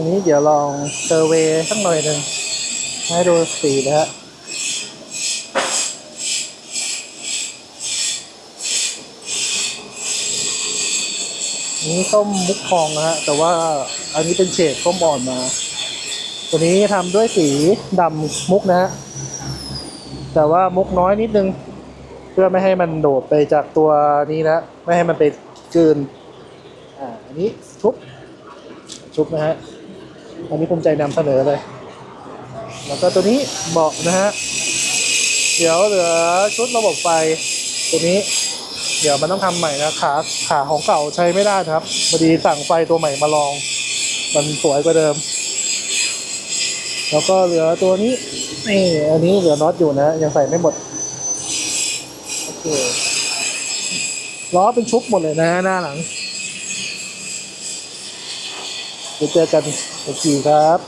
อันนี้เดี๋ยวลองเซอร์เวย์สักหน่อยหนึ่งให้ดูสีนะฮะนี่ส้มมุกทองนะฮะ แต่ว่าอันนี้เป็นเฉดส้มอ่อนมา ตัวนี้ทำด้วยสีดำมุกนะฮะ แต่ว่ามุกน้อยนิดนึง เพื่อไม่ให้มันโดดไปจากตัวนี้นะ ไม่ให้มันไปกืน อ่า อันนี้ชุบ ชุบนะฮะ อันนี้ภูมิใจนำเสนอเลย แล้วก็ตัวนี้เบาะนะฮะ เดี๋ยวเหลือชุดระบบไฟตัวนี้ เดี๋ยวมันต้องทำใหม่นะขาขาของเก่าใช้ไม่ได้นะครับพอดีสั่งไฟตัวใหม่มาลอง มันสวยกว่าเดิม แล้วก็เหลือตัวนี้นี่อันนี้เหลือน็อตอยู่นะ ยังใส่ไม่หมดโอเคล้อเป็นชุบหมดเลยนะหน้าหลัง เดี๋ยวเจอกันอีกทีครับ